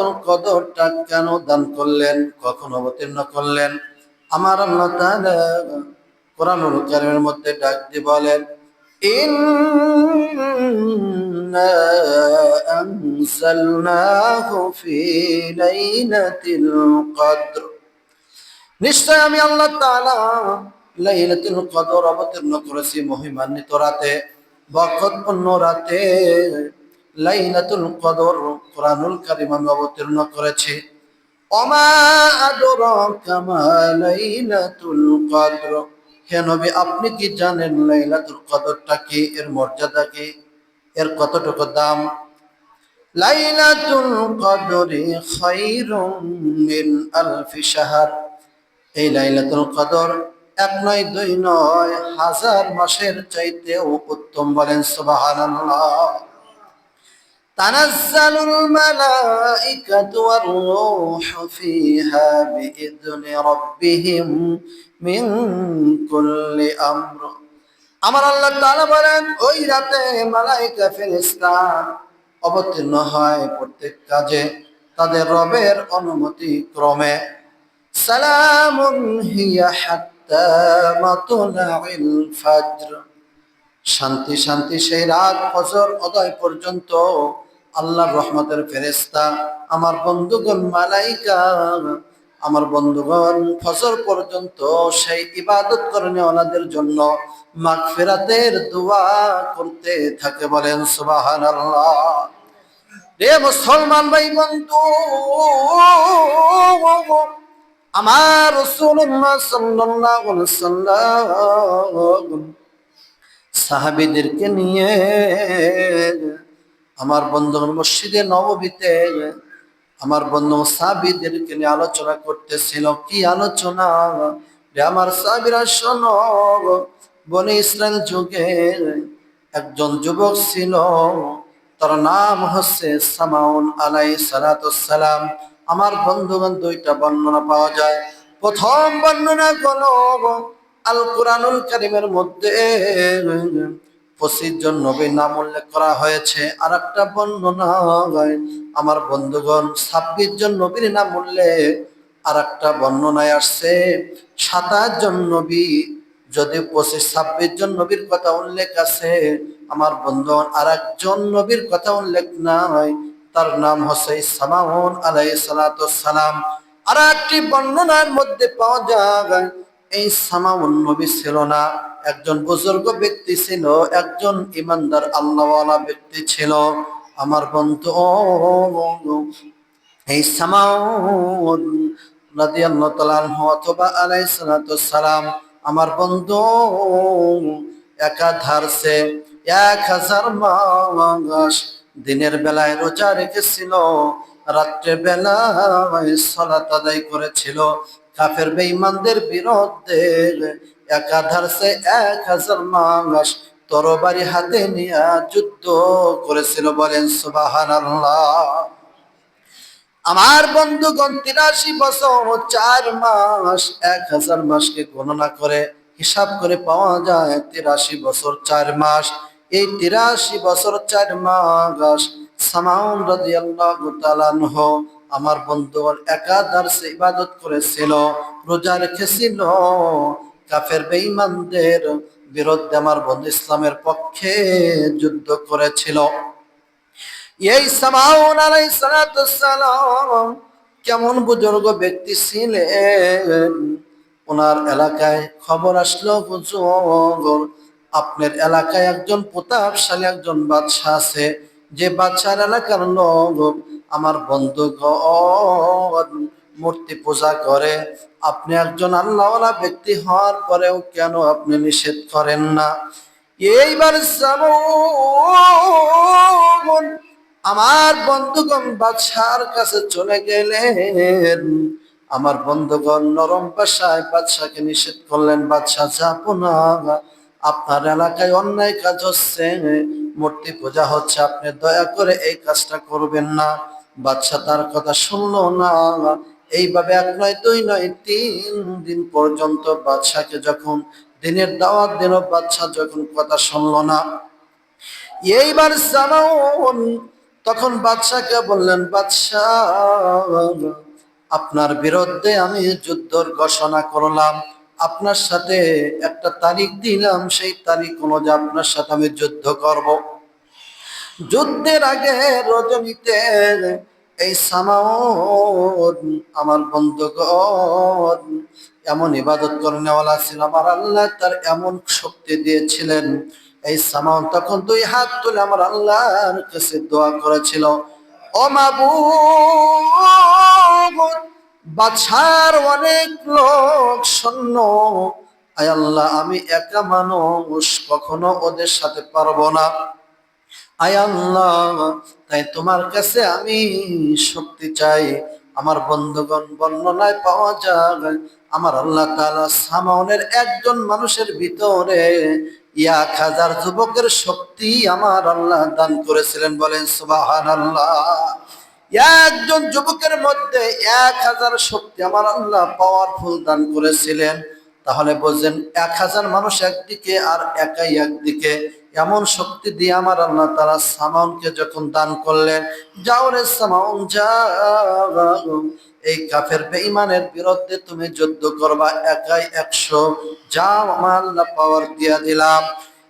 লাইলাতুল কদরটা কেন দান করলেন কখন অবতীর্ণ করলেন আমার আল্লাহ তাআলা কোরআনুল কারীমের মধ্যে ডাক দিয়ে বলেন إنا أنزلناه في ليلة القدر নিশ্চয় আমি আল্লাহ তাআলা লাইলাতুল কদর অবতীর্ণ করেছি মহিমান্বিত রাতে বরকতপূর্ণ রাতে লাইলাতুল কদর কোরআনুল কারীম আমি অবতীর্ণ করেছি। ওমা আদরাকা মা লাইলাতুল কদর। হে নবী, আপনি কি জানেন লাইলাতুল কদরটা কি? এর মর্যাদা কি? এর কতটুকু দাম? লাইলাতুল কদরি খায়রুম মিন আলফি শাহর। এই লাইলাতুল কদর এক নয়, দুই নয়, হাজার মাসের চাইতেও উত্তম বলেন সুবহানাল্লাহ। تنزل الملائكة والروح فيها بإذن ربهم من كل أمر আমার আল্লাহ তাআলা বলেন ওই রাতে মালাইকা ফেরেশতা অবতীর্ণ হয় প্রত্যেক কাজে তাদের রবের অনুমতি ক্রমে সালামুন হিয়া হাত্তা মাতলাইল ফাজর শান্তি শান্তি সেই রাত ফজর অদয় পর্যন্ত আল্লাহর রহমতের ফেরেস্তা আমার বন্ধুগণ মালাইকা, আমার বন্ধুগণ ফজর পর্যন্ত সেই ইবাদত করণে ওনাদের জন্য মাগফিরাতের দোয়া করতে থাকে বলেন সুবহানাল্লাহ। রে মুসলমান ভাই বন্ধু আমার রাসূলুল্লাহ সাল্লাল্লাহু আলাইহি ওয়াসাল্লাম সাহাবিদেরকে নিয়ে আমার বন্ধু মসজিদে নববীতে আমার বন্ধু সাহাবিদেরকে নিয়ে আলোচনা করতেছিল। কি আলোচনা? আমার সাহাবিরা শোনো বনে ইসরায়েল যুগে একজন যুবক ছিল। তার নাম হচ্ছে সামাউন আলাই সালাম আমার বন্ধুগণ দুইটা বর্ণনা পাওয়া যায়। প্রথম বর্ণনা হলো আল কোরআনুল কারিমের মধ্যে পঁচিশ জন নবীর নাম উল্লেখ করা হয়েছে। আর একটা বর্ণনা আমার বন্ধুগণ, ছাব্বিশ জন নবীর নাম উল্লেখ। আর একটা বর্ণনায় আসছে, সাতাশ জন নবী, যদি পঁচিশ ছাব্বিশ জন নবীর কথা উল্লেখ আছে, আমার বন্ধুগণ আর একজন নবীর কথা উল্লেখ নাই, তার নাম হচ্ছে সামাউন আলাই সালাম। আর একটি বর্ণনার মধ্যে পাওয়া যায় এই সামাউন নবী ছিল না। একজন বুজুর্গ ব্যক্তি ছিল, একজন ইমানদার আল্লাহওয়ালা ব্যক্তি ছিল। আমার বন্ধু এই সামাউন রাদিয়াল্লাহু তাআলা আলাইহিস সালাতু সালাম আমার বন্ধু একাধারছে এক হাজার মাস দিনের বেলায় রোজা রেখেছিল, রাত্রে বেলায় সলাত আদায় করেছিল। কাফের বেঈমানদের বিরুদ্ধে একাধার সে এক হাজার মাস তরবারি হাতে নিয়ে যুদ্ধ করেছিল বলেন সুবহানাল্লাহ। আমার বন্ধুগণ, তিরাশি বছর, চার মাস, এক হাজার মাসকে গণনা করে হিসাব করে পাওয়া যায় তিরাশি বছর, চার মাস। এই তিরাশি বছর, চার মাস সামাউন রাদিয়াল্লাহু তাআলা আনহু আমার বন্ধুগণ একাদশে ইবাদত করেছিল, রোজা রেখেছিল। কাফের বেঈমানদের বিরুদ্ধে আমার বন্ধু ইসলামের পক্ষে যুদ্ধ করেছিল। এই সামাউন কেমন বুজুর্গ ব্যক্তি ছিলেন? ওনার এলাকায় খবর আসলো, হুজুর, আপনার এলাকায় একজন প্রতাপশালী, একজন বাদশাহ আছে। যে বাদশার এলাকার লোক আমার বন্ধুগণ মূর্তি পূজা করে। আপনি একজন আল্লাহওয়ালা ব্যক্তি হওয়ার পরেও কেন আপনি নিষেধ করেন না? এইবার আমার বন্ধুগণ বাদশার কাছে চলে গেলেন। আমার বন্ধুগণ নরম পাশায় বাদশাকে নিষেধ করলেন, বাদশাহ, যাব না। আপনার এলাকায় অন্যায় কাজ হচ্ছে, মূর্তি পূজা হচ্ছে, আপনি দয়া করে এই কাজটা করবেন না। বাদশা তার কথা শুনলো না। এইভাবে এক নয়, দুই নয়, তিন দিন পর্যন্ত বাদশাকে যখন দিনের দাওয়াত দিল, বাদশা যখন কথা শুনলো না, এইবার সামাউন তখন বাদশাহকে বললেন বাদশাহ আপনার বিরুদ্ধে আমি যুদ্ধর ঘোষণা করলাম। আপনার সাথে একটা তারিখ দিলাম, সেই তারিখ অনুযায়ী আপনার সাথে আমি যুদ্ধ করব। যুদ্ধের আগে রজনীতে এই সামাউন আমার বন্ধুগণ, এমন ইবাদত করে নেওয়ালা ছিল আমার আল্লাহ, তার এমন শক্তি দিয়েছিলেন। এই সামাউন তখন দুই হাত তুলে আমার আল্লাহর কাছে দোয়া করেছিল, ও মাবুদ বাছার অনেক লোক সৈন্য। আয় আল্লাহ, আমি একা মানুষ, কখনো ওদের সাথে পারব না। আয় আল্লাহ, তাই তোমার কাছে আমি শক্তি চাই। আমার বন্ধুগণ বর্ণনায় পাওয়া যায়, আমার আল্লাহ তাআলা সামাউনের একজন মানুষের ভিতরে এক হাজার যুবকের শক্তি আমার আল্লাহ দান করেছিলেন বলেন সুবাহান আল্লাহ একজন যুবকের মধ্যে এক হাজার শক্তি আমার আল্লাহ পাওয়ারফুল দান করেছিলেন। তাহলে বুঝলেন এক হাজার মানুষ একদিকে আর একাই একদিকে এমন শক্তি দিয়ে আমার আল্লাহ তারা সামাউনকে যখন দান করলেন যাও রে সামাউন যাও এই কাফের বেঈমানের বিরুদ্ধে তুমি যুদ্ধ করবা, একাই একশো। যাও, আমার আল্লাহ পাওয়ার দিয়া দিলাম।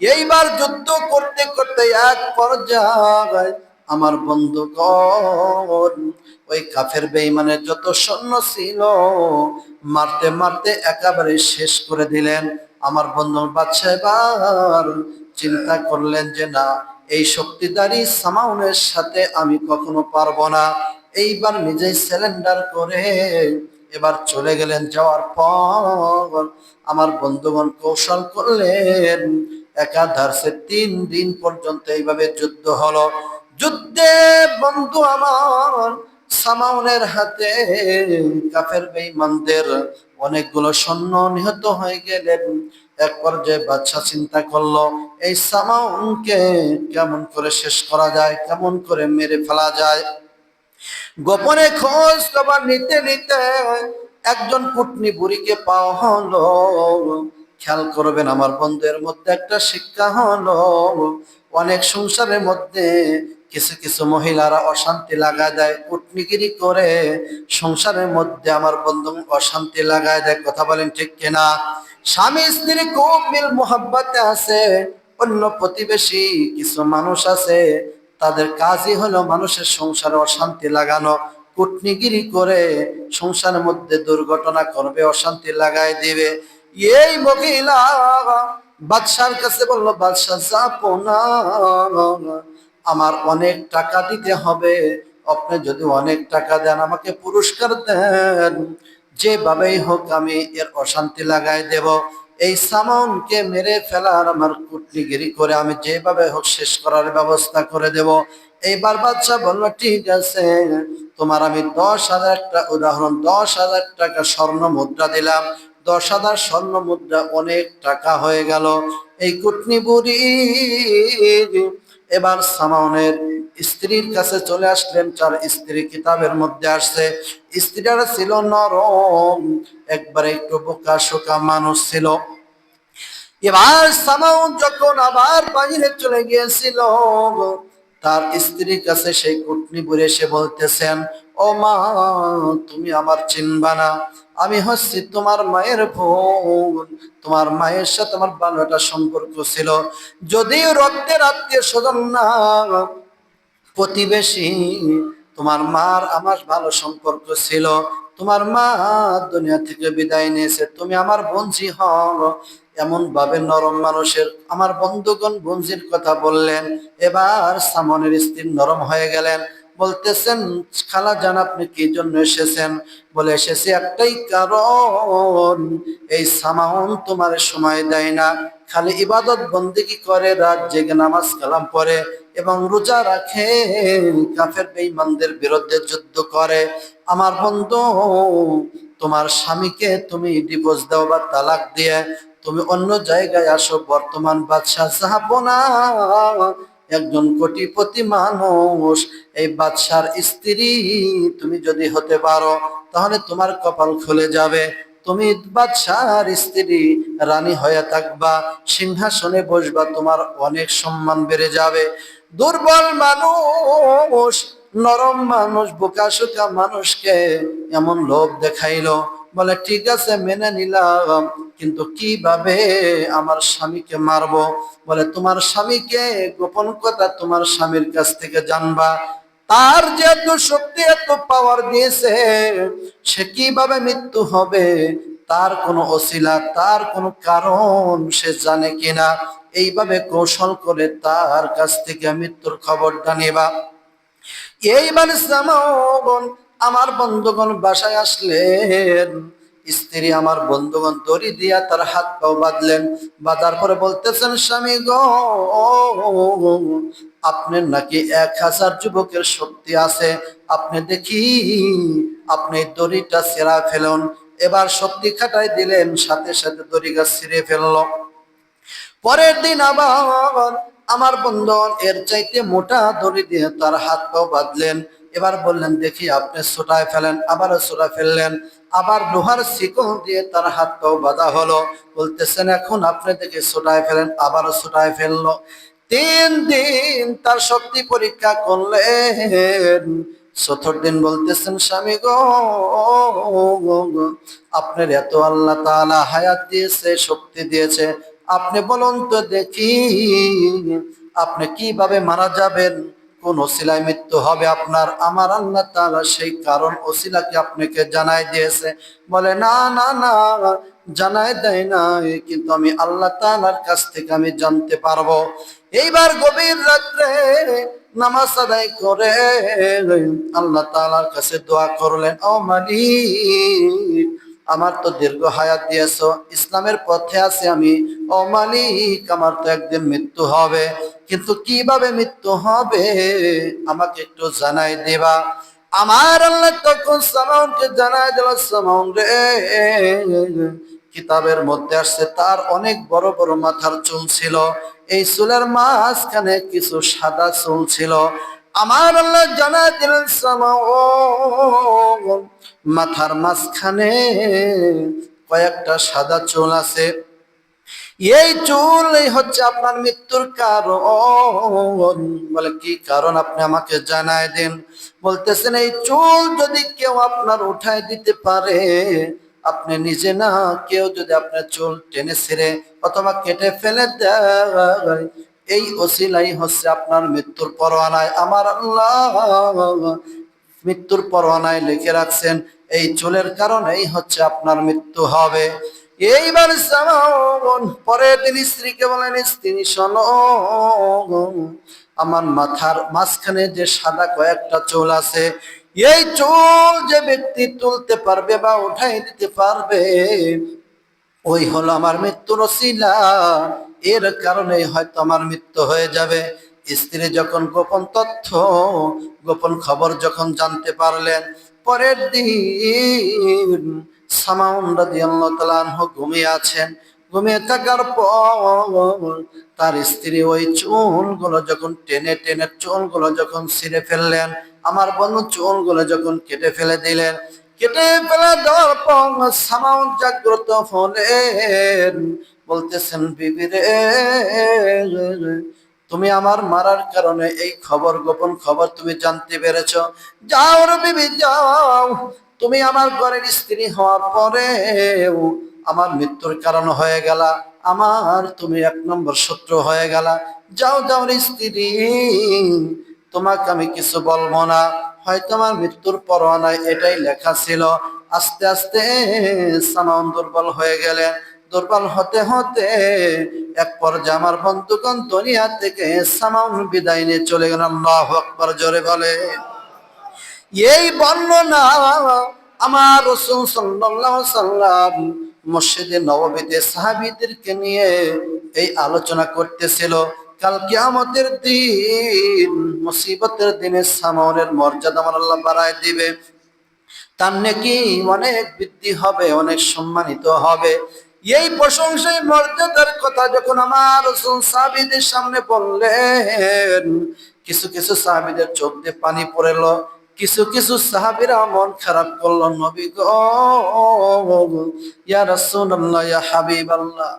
এইবার যুদ্ধ করতে করতে এক পর্যায়ে আমার বন্ধুগণ, ওই কাফের বেঈমানের যত সৈন্য ছিল, মারতে মারতে একেবারে শেষ করে দিলেন। আমার বন্ধু বাদশাহ এবার চিন্তা করলেন যে, না, এই শক্তিদারি সামাউনের সাথে আমি কখনো পারব না। এইবার নিজেই সিলিন্ডার করে এবার চলে গেলেন। যাওয়ার পর আমার বন্ধুগণ কৌশল করলেন। একাধারসে তিন দিন পর্যন্ত এইভাবে যুদ্ধ হলো। যুদ্ধে বন্ধু আমার সামাউনের হাতে কাফের বেঈমানদের অনেকগুলো সৈন্য নিহত হয়ে গেলেন। এক পর্যায়ে বাদশা চিন্তা করল, এই সামাউনকে কেমন করে শেষ করা যায়? কেমন করে মেরে ফেলা যায়? গোপনে খোঁজ খবর নিতে নিতে একজন কুটনি বুড়িকে পাওয়া হলো। খেয়াল করবেন আমার বন্ধুদের মধ্যে একটা শিক্ষা হলো, অনেক সংসারের মধ্যে কিছু কিছু মহিলারা অশান্তি লাগা দেয়, কুটনিগিরি করে। সংসারের মধ্যে আমার বন্ধু অশান্তি লাগায় দেয়, কথা বলেন ঠিক কিনা? স্বামী স্ত্রী খুব মিল মোহাব্বতে আছে, অন্য প্রতিবেশী কিছু মানুষ আছে, তাদের কাজই হলো মানুষের সংসারে অশান্তি লাগানো, কুটনিগিরি করে সংসারের মধ্যে দুর্ঘটনা করবে, অশান্তি লাগাই দিবে। এই মহিলা বাদশার কাছে বলল, বাদশাহ, যাব না। আমার অনেক টাকা দিতে হবে। আপনি যদি অনেক টাকা দেন, আমাকে পুরস্কার দেন। যেভাবেই হোক আমি এর অশান্তি লাগাই দেব। এই সামনকে মেরে ফেলার আমার কুটনিগিরি করে আমি যেভাবে হোক শেষ করার ব্যবস্থা করে দেব। এইবার বাচ্চা বলল, ঠিক আছে, তোমার আমি দশ হাজার উদাহরণ, দশ হাজার টাকা স্বর্ণ মুদ্রা দিলাম। দশ হাজার স্বর্ণ মুদ্রা অনেক টাকা হয়ে গেল। এই কুটনি বুড়ি এবার সামাউনের স্ত্রীর কাছে চলে আসলেন, চার স্ত্রী কিতাবের মধ্যে আসছে স্ত্রীরা ছিল নরম, একবারে একটু বোকা শোকা মানুষ ছিল। এবার সামাউন যখন আবার বাহিরে চলে গিয়েছিল, তার স্ত্রীর কাছে সেই কুটনি বুড়ে এসে বলতেছেন, ও মা, তুমি আমার চিনবা না, আমি হচ্ছি তোমার মায়ের বোন, তোমার মায়ের সাথে আমার ভালো একটা সম্পর্ক ছিল। যদিও রক্তের আত্মীয় স্বজন না প্রতিবেশী। তোমার মার আমার ভালো সম্পর্ক ছিল। তোমার মা দুনিয়া থেকে বিদায় নিয়েছে। তুমি আমার বঞ্জি হও। এমন ভাবে নরম মানুষের আমার বন্ধুগণ বঞ্জির কথা বললেন। এবার সামনের স্ত্রী নরম হয়ে গেলেন। বলতেছেন, খালা জান, আপনি কি জন্য এসেছেন? বলে, এসেছি একটাই কারণ। এই সামাউন তোমার সময় দেয় না। খালি ইবাদত বন্দিগি করে, রাত জেগে নামাজ কালাম পড়ে এবং রোজা রাখে, কাফের বেঈমানদের বিরুদ্ধে যুদ্ধ করে। আমার বন্ধু, তোমার স্বামীকে তুমি ডিভোর্স দাও বা তালাক দিয়ে, তুমি অন্য জায়গায় আসো, বর্তমান বাদশাহ সাহাবনা একজন কোটিপতি মানুষ, এই বাদশার স্ত্রী, তুমি যদি হতে পারো, তাহলে তোমার কপাল খুলে যাবে। তুমি বাদশার স্ত্রী, রানী হয়ে থাকবা, সিংহাসনে বসবা, তোমার অনেক সম্মান বেড়ে যাবে। দুর্বল মানুষ, নরম মানুষ, বোকা শোকা মানুষকে এমন লোভ দেখাইলো। বলে, ঠিক আছে, মেনে নিলাম, কিন্তু কীভাবে আমার স্বামীকে মারবো? বলে, তোমার স্বামীকে গোপন কথা তোমার স্বামীর কাছ থেকে জানবা। তার যে এত শক্তি, এত পাওয়ার দিয়েছে, সে কীভাবে মৃত্যু হবে? তার কোনো অশিলা, তার কোনো কারণ সে জানে কিনা? এইভাবে কৌশল করে তার কাছ থেকে মৃত্যুর খবরটা জানিবা এই মানে আমার বন্ধুগণ বাসায় আসলেন। স্ত্রী আমার বন্ধুগণ দড়ি দিয়া তার হাত পাও বাঁধলেন। বাঁধার পরে বলতেছেন, স্বামী গো, আপনার নাকি এক হাজার যুবকের শক্তি আছে। আপনি দেখি, আপনি দড়িটা সেরা ফেলুন। এবার শক্তি খাটাই দিলেন, সাথে সাথে দড়ি গাছ ছিঁড়ে ফেলল। পরের দিন আবার আমার বন্ধন এর চাইতে মোটা দড়ি দিয়ে তার হাত পাও বাঁধলেন। এবার বললেন, দেখি আপনি ছোটায় ফেলেন, আবারও ছোটা ফেললেন। আবার লোহার শিকল দিয়ে তার হাত পাও বাঁধা হলো। বলতেছেন, এখন আপনি দেখি ছোটায় ফেলেন, আবারও ছোটায় ফেলল। তিন দিন তার শক্তি পরীক্ষা করলেন। চতুর্থ দিন বলতেছেন, স্বামী গো, আপনার এত আল্লাহ তালা হায়াত দিয়েছে, শক্তি দিয়েছে। আপনি বলুন তো দেখি, আপনি কীভাবে মারা যাবেন? কোন ওসিলায় মৃত্যু হবে আপনার। আমার আল্লাহ তাআলা সেই কারণ ওসিলাকে আপনাকে জানাই দিয়েছে। বলে, না না না, জানাই দেয় না কিন্তু আমি আল্লাহ তাআলার কাছ থেকে আমি জানতে পারব। এইবার গভীর রাত্রে নামাজ আদায় করে আল্লাহ তাআলার কাছে দোয়া করলেন, ও মালিক আমার তো দীর্ঘ হায়াত দিয়েছ, ইসলামের পথে আছে আমি। ও মালিক, আমার তো একদিন মৃত্যু হবে। কিন্তু কীভাবে মৃত্যু হবে, আমাকে একটু জানাই দেবা। আমার আল্লাহ তখন সামাউনকে জানাই দিল, সামাউন রে, কিতাবের মধ্যে আসছে, তার অনেক বড় বড় মাথার চুল ছিল। এই চুলের মাঝখানে কিছু সাদা চুল ছিল। আমার আল্লাহ জানা দিলেন মাথার মাঝখানে কয়েকটা সাদা চুল আছে। এই চুল এই হচ্ছে আপনার মৃত্যুর কারণ। বলে, কি কারণ আপনি আমাকে জানায় দেন? বলতেছেন, এই চুল যদি কেউ আপনার উঠায় দিতে পারে, আপনি নিজে না কেউ যদি আপনার চুল টেনে ছেড়ে অথবা কেটে ফেলে দেয় এই ওসিলাই হচ্ছে আপনার মৃত্যুর পরোয়ানায়। আমার আল্লাহ মৃত্যুর পরোয়ানায় লিখে রাখছেন, এই চুলের কারণেই হচ্ছে আপনার মৃত্যু হবে। এইবার পরে তিনি স্ত্রীকে বলেন, স্ত্রী, শোনো, আমার মাথার মাঝখানে যে সাদা কয়েকটা চুল আছে, এই চুল যে ব্যক্তি তুলতে পারবে বা উঠাই দিতে পারবে, ওই হলো আমার মৃত্যুর রসিলা এর কারণে হয়তো আমার মৃত্যু হয়ে যাবে। স্ত্রী যখন গোপন তথ্য, গোপন খবর যখন জানতে পারলেন, পরের দিন সামাউন রাদিয়াল্লাহু ঘুমিয়ে আছেন। ঘুমিয়ে থাকার পর তার স্ত্রী ওই চুলগুলো যখন টেনে টেনে চুলগুলো যখন ছিঁড়ে ফেললেন, আমার বন্ধু চুলগুলো যখন কেটে ফেলে দিলেন, কেটে ফেলে দেওয়ার পর সামাউন জাগ্রত হলেন। বলতেছেন, বিবি রে, তুমি আমার মারার কারণে এই খবর, গোপন খবর তুমি জানতে পেরেছ। যাও বিবি, যাও। তুমি আমার ঘরের স্ত্রী হওয়ার পরে আমার মৃত্যুর কারণ হয়ে গেলা। আমার তুমি এক নম্বর শত্রু হয়ে গেলা। যাও যাও স্ত্রী, তোমাকে আমি কিছু বলব না। হয়তো আমার মৃত্যুর পরোয়ানায় এটাই লেখা ছিল। আস্তে আস্তে সামান দুর্বল হয়ে গেলেন। দুর্বল হতে হতে এক পর্যায়ে আমার বন্ধুগণ দুনিয়া থেকে সামাউন বিদায় নিয়ে চলে গেল আল্লাহ আকবার জোরে বলে, এই বর্ণনা আমার রসুল সাল্লাল্লাহু সাল্লাম মসজিদে নববীতে সাহাবীদেরকে নিয়ে এই আলোচনা করতেছিল। কাল কিয়ামতের দিন, মুসিবতের দিনে সামাউনের মর্যাদা আমার আল্লাহ বাড়ায় দিবে। তার নাকি অনেক বৃদ্ধি হবে, অনেক সম্মানিত হবে। এই প্রশংসায় মর্যাদার কথা যখন আমার রসুল সাহাবিদের সামনে বললেন, কিছু কিছু সাহাবিদের চোখ দিয়ে পানি পড়েল, কিছু কিছু সাহাবিরা মন খারাপ করল, নবী গো, ইয়া হাবিবাল্লাহ,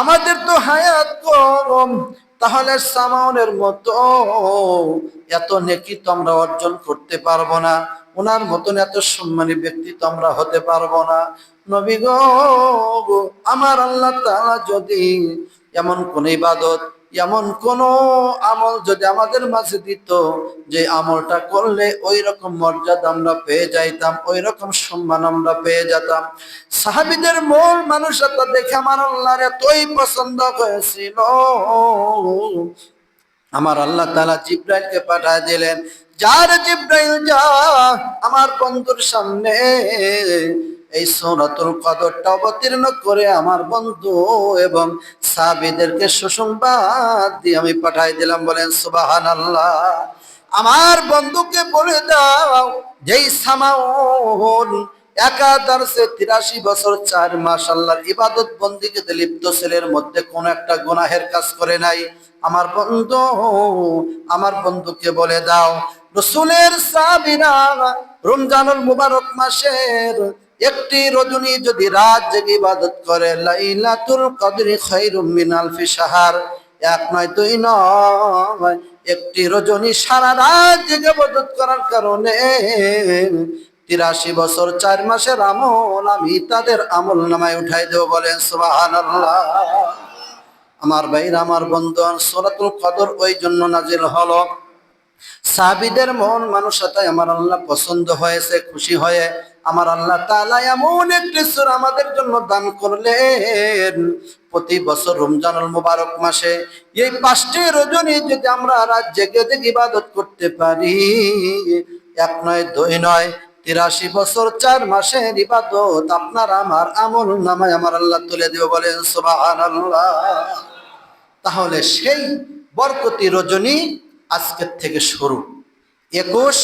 আমাদের তো হায়াত কম, তাহলে সামাউনের মতো এত নেকি তো আমরা অর্জন করতে পারব না ওনার মতন এত সম্মানী ব্যক্তি তো আমরা হতে পারব না। নবী গো আমার আল্লাহ তাআলা যদি এমন কোন ইবাদত, এমন কোন আমল যদি আমাদের মাঝে দিত, যে আমলটা করলে ওই রকম মর্যাদা আমরা পেয়ে যাইতাম ওই রকম সম্মান আমরা পেয়ে যেতাম। সাহাবিদের মূল মানুষতা দেখে আমার আল্লাহর এতই পছন্দ হয়েছিল। আমার আল্লাহ তাআলা জিব্রাইলকে পাঠায় দিলেন, যার জিব্রাইল যা আমার বন্ধুর সামনে এই সৌরাতুল কদরটা অবতীর্ণ করে আমার বন্ধু এবং সাবিদেরকে সুসংবাদ দিয়ে আমি পাঠাই দিলাম, বলেন সুবাহান আল্লাহ আমার বন্ধুকে বলে দাও, যেই সামাউন একাদশে তিরাশি বছর, চার মাস আল্লাহর ইবাদত বন্দিকে লিপ্ত ছেলের মধ্যে কোন একটা গুনাহের কাজ করে নাই। আমার বন্ধু, আমার বন্ধুকে বলে দাও, রসুলের সাবিরা রমজানুল মুবারক মাসের একটি রজনী যদি রাত জেগে ইবাদত করে, লাইলাতুল কদরি খায়রুম মিন আলফি শাহর। এক নয়, দুই নয়, একটি রজনী সারা রাত জেগে ইবাদত করার কারণে তিরাশি বছর, চার মাসের আমল আমি তাদের আমল নামায় উঠাই দেব বলেন, সুবহানাল্লাহ। আমার ভাইরা, আমার বন্ধু সূরাতুল কদর ওই জন্য নাজিল হলো সাবিদের মন মানুষতায় আমার আল্লাহ পছন্দ হয়েছে, খুশি হয়ে আমার আল্লাহ তাআলা এমন একটি সূরা আমাদের জন্য দান করলেন। প্রতি বছর রমজানুল মুবারক মাসে এই পাঁচটি রজনী যদি আমরা রাত জেগে ইবাদত করতে পারি, এক নয়, দুই নয়, তিরাশি বছর, চার মাসের ইবাদত আপনার আমার আমল নামায় আমার আল্লাহ তুলে দেবে বলেন, সুবহানাল্লাহ। তাহলে সেই বরকতি রজনী আজকের থেকে শুরু। একুশ